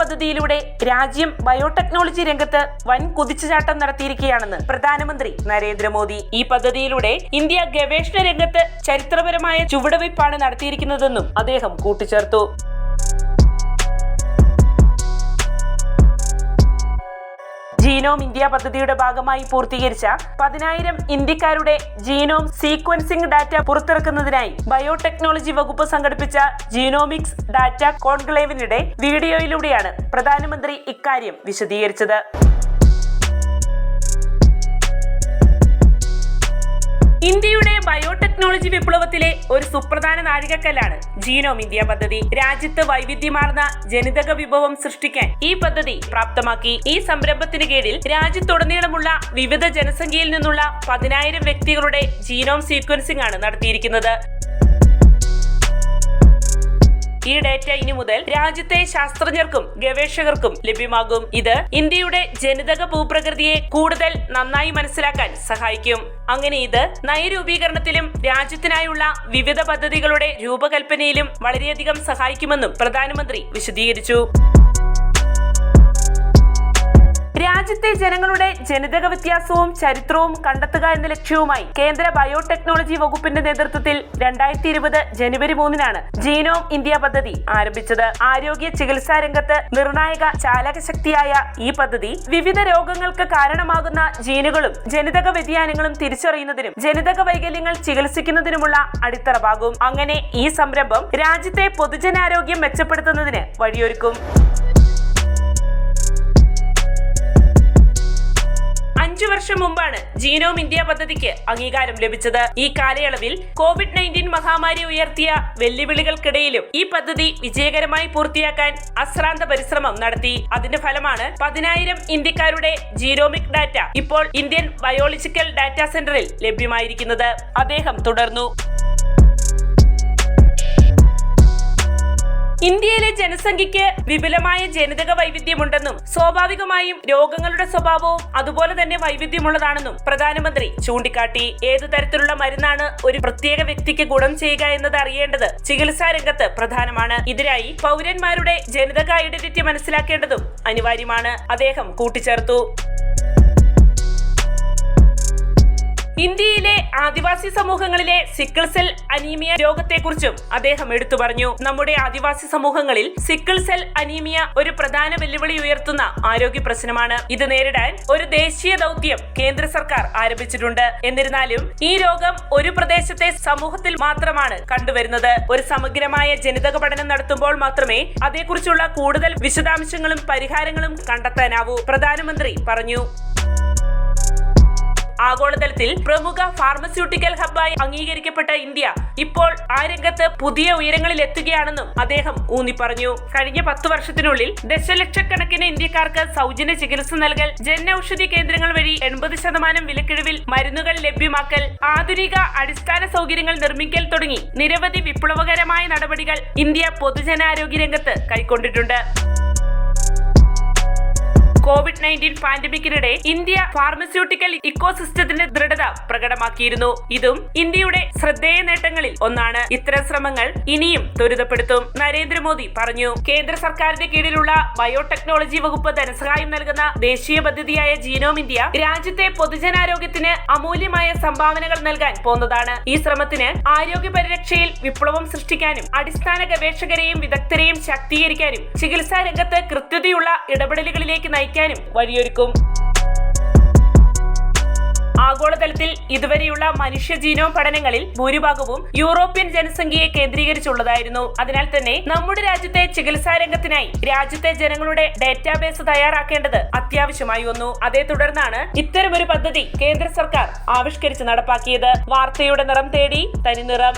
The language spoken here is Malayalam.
പദ്ധതിയിലൂടെ രാജ്യം ബയോടെക്നോളജി രംഗത്ത് വൻ കുതിച്ചുചാട്ടം നടത്തിയിരിക്കുകയാണെന്ന് പ്രധാനമന്ത്രി നരേന്ദ്രമോദി. ഈ പദ്ധതിയിലൂടെ ഇന്ത്യ ഗവേഷണ രംഗത്ത് ചരിത്രപരമായ ചുവടുവയ്പ്പാണ് നടത്തിയിരിക്കുന്നതെന്നും അദ്ദേഹം കൂട്ടിച്ചേർത്തു. ജീനോം ഇന്ത്യ പദ്ധതിയുടെ ഭാഗമായി പൂർത്തീകരിച്ച പതിനായിരം ഇന്ത്യക്കാരുടെ ജീനോം സീക്വൻസിംഗ് ഡാറ്റ പുറത്തിറക്കുന്നതിനായി ബയോടെക്നോളജി വകുപ്പ് സംഘടിപ്പിച്ച ജീനോമിക്സ് ഡാറ്റ കോൺക്ലേവിനിടെ വീഡിയോയിലൂടെയാണ് പ്രധാനമന്ത്രി ഇക്കാര്യം വിശദീകരിച്ചത്. ഇന്ത്യയുടെ ബയോടെക്നോളജി വിപ്ലവത്തിലെ ഒരു സുപ്രധാന നാഴികക്കല്ലാണ് ജീനോം ഇന്ത്യ പദ്ധതി. രാജ്യത്ത് വൈവിധ്യമാർന്ന ജനിതക വിഭവം സൃഷ്ടിക്കാൻ ഈ പദ്ധതി പ്രാപ്തമാക്കി. ഈ സംരംഭത്തിന് കീഴിൽ രാജ്യത്തുടനീളമുള്ള വിവിധ ജനസംഖ്യയിൽ നിന്നുള്ള പതിനായിരം വ്യക്തികളുടെ ജീനോം സീക്വൻസിംഗ് ആണ് നടത്തിയിരിക്കുന്നത്. ഈ ഡേറ്റ ഇനി മുതൽ രാജ്യത്തെ ശാസ്ത്രജ്ഞർക്കും ഗവേഷകർക്കും ലഭ്യമാകും. ഇത് ഇന്ത്യയുടെ ജനിതക ഭൂപ്രകൃതിയെ കൂടുതൽ നന്നായി മനസ്സിലാക്കാൻ സഹായിക്കും. അങ്ങനെ ഇത് നയരൂപീകരണത്തിലും രാജ്യത്തിനായുള്ള വിവിധ പദ്ധതികളുടെ രൂപകൽപ്പനയിലും വളരെയധികം സഹായിക്കുമെന്നും പ്രധാനമന്ത്രി വിശദീകരിച്ചു. രാജ്യത്തെ ജനങ്ങളുടെ ജനിതക വ്യത്യാസവും ചരിത്രവും കണ്ടെത്തുക എന്ന ലക്ഷ്യവുമായി കേന്ദ്ര ബയോടെക്നോളജി വകുപ്പിന്റെ നേതൃത്വത്തിൽ രണ്ടായിരത്തി ഇരുപത് ജനുവരി മൂന്നിനാണ് ജീനോം ഇന്ത്യ പദ്ധതി ആരംഭിച്ചത്. ആരോഗ്യ ചികിത്സാ രംഗത്ത് നിർണായക ചാലകശക്തിയായ ഈ പദ്ധതി വിവിധ രോഗങ്ങൾക്ക് കാരണമാകുന്ന ജീനുകളും ജനിതക വ്യതിയാനങ്ങളും തിരിച്ചറിയുന്നതിനും ജനിതക വൈകല്യങ്ങൾ ചികിത്സിക്കുന്നതിനുമുള്ള അടിത്തറവാകും. അങ്ങനെ ഈ സംരംഭം രാജ്യത്തെ പൊതുജനാരോഗ്യം മെച്ചപ്പെടുത്തുന്നതിന് വഴിയൊരുക്കും. വർഷം മുമ്പാണ് ജീനോം ഇന്ത്യ പദ്ധതിക്ക് അംഗീകാരം ലഭിച്ചത്. ഈ കാലയളവിൽ കോവിഡ് നയന്റീൻ മഹാമാരി ഉയർത്തിയ വെല്ലുവിളികൾക്കിടയിലും ഈ പദ്ധതി വിജയകരമായി പൂർത്തിയാക്കാൻ അശ്രാന്ത പരിശ്രമം നടത്തി. അതിന്റെ ഫലമാണ് പതിനായിരം ഇന്ത്യക്കാരുടെ ജീനോമിക് ഡാറ്റ ഇപ്പോൾ ഇന്ത്യൻ ബയോളജിക്കൽ ഡാറ്റാ സെന്ററിൽ ലഭ്യമായിരിക്കുന്നത്. അദ്ദേഹം തുടർന്നു. ഇന്ത്യയിലെ ജനസംഖ്യയ്ക്ക് വിപുലമായ ജനിതക വൈവിധ്യമുണ്ടെന്നും സ്വാഭാവികമായും രോഗങ്ങളുടെ സ്വഭാവവും അതുപോലെ തന്നെ വൈവിധ്യമുള്ളതാണെന്നും പ്രധാനമന്ത്രി ചൂണ്ടിക്കാട്ടി. ഏതു തരത്തിലുള്ള മരുന്നാണ് ഒരു പ്രത്യേക വ്യക്തിക്ക് ഗുണം ചെയ്യുക എന്നത് അറിയേണ്ടത് ചികിത്സാ രംഗത്ത് പ്രധാനമാണ്. ഇതിനായി പൗരന്മാരുടെ ജനിതക ഐഡന്റിറ്റി മനസ്സിലാക്കേണ്ടതും അനിവാര്യമാണ്. അദ്ദേഹം കൂട്ടിച്ചേർത്തു. ഇന്ത്യയിലെ ആദിവാസി സമൂഹങ്ങളിലെ സിക്കിൾ സെൽ അനീമിയ രോഗത്തെക്കുറിച്ചും അദ്ദേഹം എടുത്തു പറഞ്ഞു. നമ്മുടെ ആദിവാസി സമൂഹങ്ങളിൽ സിക്കിൾ സെൽ അനീമിയ ഒരു പ്രധാന വെല്ലുവിളി ഉയർത്തുന്ന ആരോഗ്യ പ്രശ്നമാണ്. ഇത് നേരിടാൻ ഒരു ദേശീയ ദൗത്യം കേന്ദ്ര സർക്കാർ ആരംഭിച്ചിട്ടുണ്ട്. എന്നിരുന്നാലും ഈ രോഗം ഒരു പ്രദേശത്തെ സമൂഹത്തിൽ മാത്രമാണ് കണ്ടുവരുന്നത്. ഒരു സമഗ്രമായ ജനിതക പഠനം നടത്തുമ്പോൾ മാത്രമേ അതേക്കുറിച്ചുള്ള കൂടുതൽ വിശദാംശങ്ങളും പരിഹാരങ്ങളും കണ്ടെത്താനാവൂ പ്രധാനമന്ത്രി പറഞ്ഞു. ആഗോളതലത്തിൽ പ്രമുഖ ഫാർമസ്യൂട്ടിക്കൽ ഹബ്ബായി അംഗീകരിക്കപ്പെട്ട ഇന്ത്യ ഇപ്പോൾ ആ രംഗത്ത് പുതിയ ഉയരങ്ങളിൽ എത്തുകയാണെന്നും അദ്ദേഹം ഊന്നി പറഞ്ഞു കഴിഞ്ഞ പത്തു വർഷത്തിനുള്ളിൽ ദശലക്ഷക്കണക്കിന് ഇന്ത്യക്കാർക്ക് സൗജന്യ ചികിത്സ നൽകൽ ജനൌഷധി കേന്ദ്രങ്ങൾ വഴി എൺപത് ശതമാനം വിലക്കിഴിവിൽ മരുന്നുകൾ ലഭ്യമാക്കൽ ആധുനിക അടിസ്ഥാന സൗകര്യങ്ങൾ നിർമ്മിക്കൽ തുടങ്ങി നിരവധി വിപ്ലവകരമായ നടപടികൾ ഇന്ത്യ പൊതുജനാരോഗ്യ രംഗത്ത് കൈക്കൊണ്ടിട്ടുണ്ട്. കോവിഡ് നയന്റീൻ പാൻഡമിക്കിനിടെ ഇന്ത്യ ഫാർമസ്യൂട്ടിക്കൽ ഇക്കോസിസ്റ്റത്തിന്റെ ദൃഢത പ്രകടമാക്കിയിരുന്നു. ഇതും ഇന്ത്യയുടെ ശ്രദ്ധേയ നേട്ടങ്ങളിൽ ഒന്നാണ്. ഇത്തരം ശ്രമങ്ങൾ ഇനിയും ത്വരിതപ്പെടുത്തും. നരേന്ദ്രമോദി പറഞ്ഞു. കേന്ദ്ര സർക്കാരിന്റെ കീഴിലുള്ള ബയോടെക്നോളജി വകുപ്പ് ധനസഹായം നൽകുന്ന ദേശീയ പദ്ധതിയായ ജീനോം ഇന്ത്യ രാജ്യത്തെ പൊതുജനാരോഗ്യത്തിന് അമൂല്യമായ സംഭാവനകൾ നൽകാൻ പോന്നതാണ്. ഈ ശ്രമത്തിന് ആരോഗ്യ പരിരക്ഷയിൽ വിപ്ലവം സൃഷ്ടിക്കാനും അടിസ്ഥാന ഗവേഷകരെയും വിദഗ്ധരെയും ശാക്തീകരിക്കാനും ചികിത്സാ രംഗത്ത് കൃത്യതയുള്ള ഇടപെടലുകളിലേക്ക് നയിക്കാനും വഴിയൊരുക്കും. ആഗോളതലത്തിൽ ഇതുവരെയുള്ള മനുഷ്യ ജീനോം പഠനങ്ങളിൽ ഭൂരിഭാഗവും യൂറോപ്യൻ ജനസംഖ്യയെ കേന്ദ്രീകരിച്ചുള്ളതായിരുന്നു. അതിനാൽ തന്നെ നമ്മുടെ രാജ്യത്തെ ചികിത്സാ രംഗത്തിനായി രാജ്യത്തെ ജനങ്ങളുടെ ഡേറ്റാബേസ് തയ്യാറാക്കേണ്ടത് അത്യാവശ്യമായി വന്നു. അതേ തുടർന്നാണ് ഇത്തരമൊരു പദ്ധതി കേന്ദ്ര സർക്കാർ ആവിഷ്കരിച്ച് നടപ്പാക്കിയത്. വാർത്തയുടെ നിറം തേടി തനിനിറം